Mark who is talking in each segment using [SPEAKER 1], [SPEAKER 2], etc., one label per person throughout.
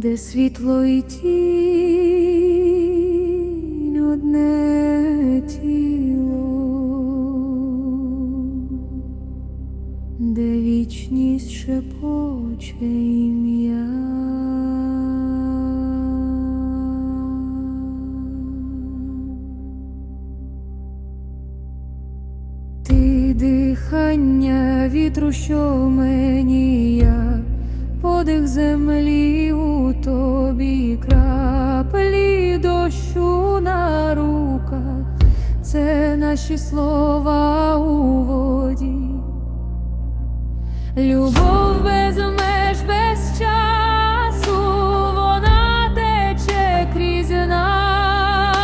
[SPEAKER 1] де світло і тінь одне тіло, де вічність шепоче ім'я. Ти дихання вітру, що мені я, подих землі це наші слова у воді. Любов без меж, без часу, вона тече крізь нас.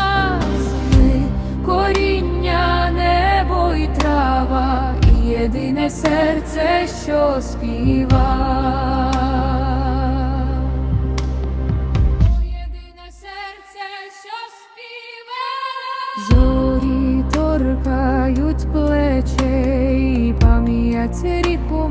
[SPEAKER 1] Ми коріння, небо і трава, і єдине серце, що співа. Єдине торкають плечей, пам'ять ріку